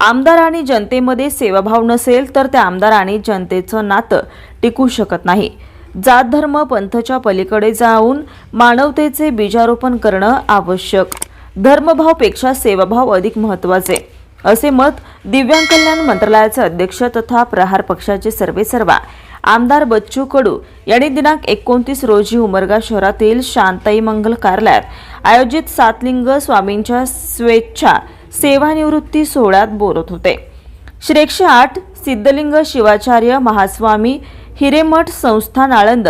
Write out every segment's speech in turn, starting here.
आमदार आणि जनतेमध्ये सेवाभाव नसेल तर त्या आमदार आणि जनतेचं नातं टिकू शकत नाही. जात धर्म पंथच्या पलीकडे जाऊन मानवतेचे बीजारोपण करणं आवश्यक. धर्मभावपेक्षा सेवाभाव अधिक महत्त्वाचे असे मत दिव्यांग कल्याण मंत्रालयाचे अध्यक्ष तथा प्रहार पक्षाचे सर्वेसर्वा आमदार बच्चू कडू यांनी दिनांक एकोणतीस रोजी उमरगा शहरातील शांताई मंगल कार्यालयात आयोजित सातलिंग स्वामींच्या स्वेच्छा सेवानिवृत्ती सोहळ्यात बोलत होते. श्रेक्ष आठ सिद्धलिंग शिवाचार्य महास्वामी हिरेमठ संस्थान आळंद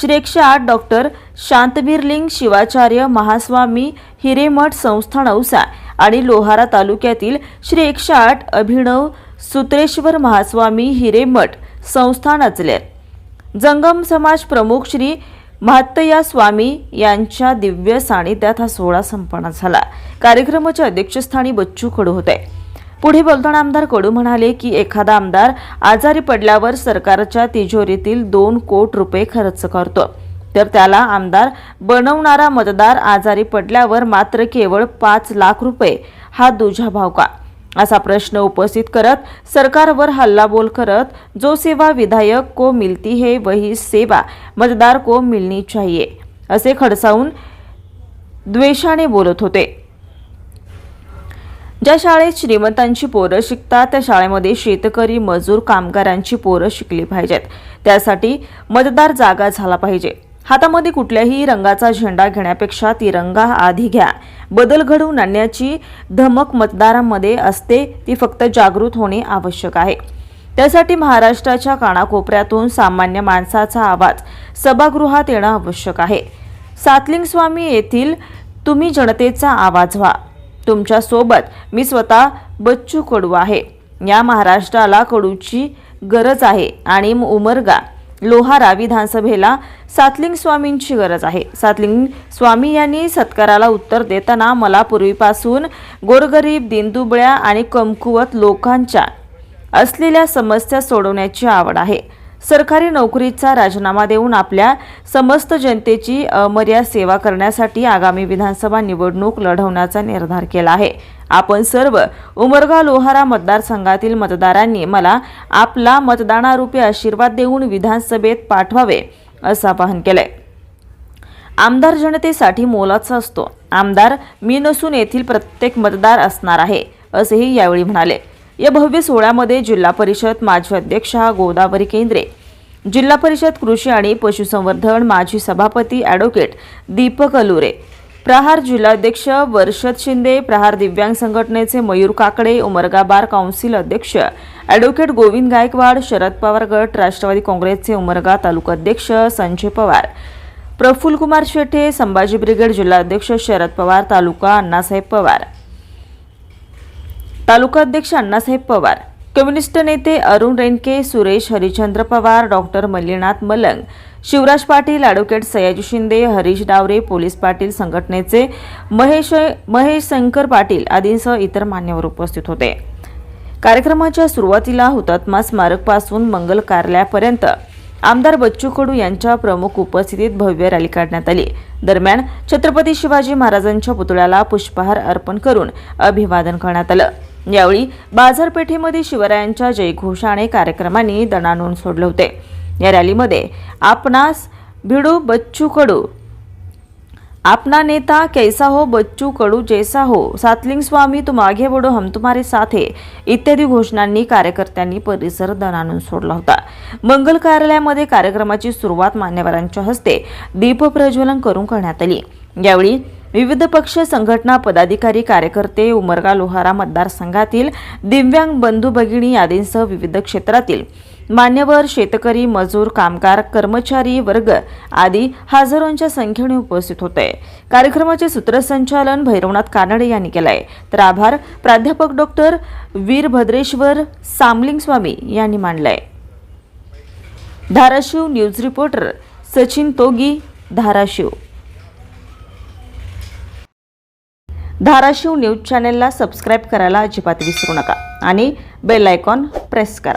श्रेक्ष आठ डॉक्टर शांतवीरलिंग शिवाचार्य महास्वामी हिरेमठ संस्थान औसा आणि लोहारा तालुक्यातील श्री एकशे आठ अभिनव सुत्रेश्वर महास्वामी हिरेमठ संस्थान अचलेर जंगम समाज प्रमुख श्री महात्तया स्वामी यांच्या दिव्य सानिध्यात हा सोहळा संपन्न झाला. कार्यक्रमाच्या अध्यक्षस्थानी बच्चू कडू होते. पुढे बोलताना आमदार कडू म्हणाले की एखादा आमदार आजारी पडल्यावर सरकारच्या तिजोरीतील दोन कोट रुपये खर्च करतो. तर त्याला आमदार बनवणारा मतदार आजारी पडल्यावर मात्र केवळ पाच लाख रुपये. हा दुजाभाव का? असा प्रश्न उपस्थित करत सरकारवर हल्लाबोल करत जो सेवा विधायक को मिलती है वही सेवा मतदार को मिलनी चाहिए असे खडसावून द्वेषाने बोलत होते. ज्या शाळेत श्रीमंतांची पोरं शिकतात त्या शाळेमध्ये शेतकरी मजूर कामगारांची पोरं शिकली पाहिजेत. त्यासाठी मतदार जागा झाला पाहिजे. हातामध्ये कुठल्याही रंगाचा झेंडा घेण्यापेक्षा तिरंगा आधी घ्या. बदल घडवून आणण्याची धमक मतदारांमध्ये असते ती फक्त जागृत होणे आवश्यक आहे. त्यासाठी महाराष्ट्राच्या कानाकोपऱ्यातून सामान्य माणसाचा आवाज सभागृहात येणं आवश्यक आहे. सातलिंग स्वामी येथील तुम्ही जनतेचा आवाज व्हा. तुमच्यासोबत मी स्वतः बच्चू कडू आहे. या महाराष्ट्राला कडूची गरज आहे आणि उमरगा लोहारा विधानसभेला सातलिंग स्वामींची गरज आहे. सातलिंग स्वामी यांनी सत्काराला उत्तर देताना मला पूर्वीपासून गोरगरीब दिनदुबळ्या आणि कमकुवत लोकांच्या असलेल्या समस्या सोडवण्याची आवड आहे. सरकारी नोकरीचा राजीनामा देऊन आपल्या समस्त जनतेची अमर्याद सेवा करण्यासाठी आगामी विधानसभा निवडणूक लढवण्याचा निर्धार केला आहे. आपण सर्व उमरगा लोहारा मतदारसंघातील मतदारांनी मला आपला मतदानारूपी आशीर्वाद देऊन विधानसभेत पाठवावे असं आवाहन केलंय. आमदार जनतेसाठी मोलाचा असतो. आमदार मी नसून येथील प्रत्येक मतदार असणार आहे असेही यावेळी म्हणाले. या भव्य सोहळ्यामध्ये जिल्हा परिषद माजी अध्यक्षा गोदावरी केंद्रे जिल्हा परिषद कृषी आणि पशुसंवर्धन माजी सभापती ॲडव्होकेट दीपक अलुरे प्रहार जिल्हाध्यक्ष वर्षद शिंदे प्रहार दिव्यांग संघटनेचे मयूर काकडे उमरगा बार काउन्सिल अध्यक्ष ॲडव्होकेट गोविंद गायकवाड शरद पवार गट राष्ट्रवादी काँग्रेसचे उमरगा तालुका अध्यक्ष संजय पवार प्रफुल्लकुमार शेटे संभाजी ब्रिगेड जिल्हाध्यक्ष शरद पवार तालुका अण्णासाहेब पवार. तालुका अध्यक्ष अण्णासाहेब पवार कम्युनिस्ट नेते Arun Renke Suresh Harichandra Pawar doctor Mallinath Malang Shivraj Patil advocate Sayaji Shinde Harish Daware police Patil संघटनेचे महेश महेश शंकर पाटील आदींसह इतर मान्यवर उपस्थित होते. कार्यक्रमाच्या सुरुवातीला हुतात्मा स्मारकपासून मंगल कार्यालयापर्यंत आमदार बच्चू कडू यांच्या प्रमुख उपस्थितीत भव्य रॅली काढण्यात आली. दरम्यान छत्रपती शिवाजी महाराजांच्या पुतळ्याला पुष्पहार अर्पण करून अभिवादन करण्यात आलं. यावेळी बाजारपेठेमध्ये शिवरायांच्या जयघोषाने कार्यक्रमांनी दणाणून सोडले होते. या रॅलीमध्ये आपणास भिडू बच्चू कडू आपना नेता कैसा हो बच्चू कडू जैसा हो सातलिंग स्वामी तुम आगे बडो हम तुम्हारे साथ है इत्यादी घोषणांनी कार्यकर्त्यांनी परिसर दणानून सोडला होता. मंगल कार्यालयामध्ये कार्यक्रमाची सुरुवात मान्यवरांच्या हस्ते दीपप्रज्वलन करून करण्यात आली. यावेळी विविध पक्ष संघटना पदाधिकारी कार्यकर्ते उमरगा लोहारा मतदारसंघातील दिव्यांग बंधू भगिनी आदींसह विविध क्षेत्रातील मान्यवर शेतकरी मजूर कामगार कर्मचारी वर्ग आदी हजारोंच्या संख्येने उपस्थित होते. कार्यक्रमाचे सूत्रसंचालन भैरवनाथ कानडे यांनी केलंय. तर आभार. प्राध्यापक डॉक्टर वीरभद्रेश्वर सामलिंग स्वामी यांनी मांडलाय. Dharashiv news reporter Sachin Togi Dharashiv. Dharashiv news चॅनेलला सबस्क्राईब करायला अजिबात विसरू नका आणि बेल आयकॉन प्रेस करा.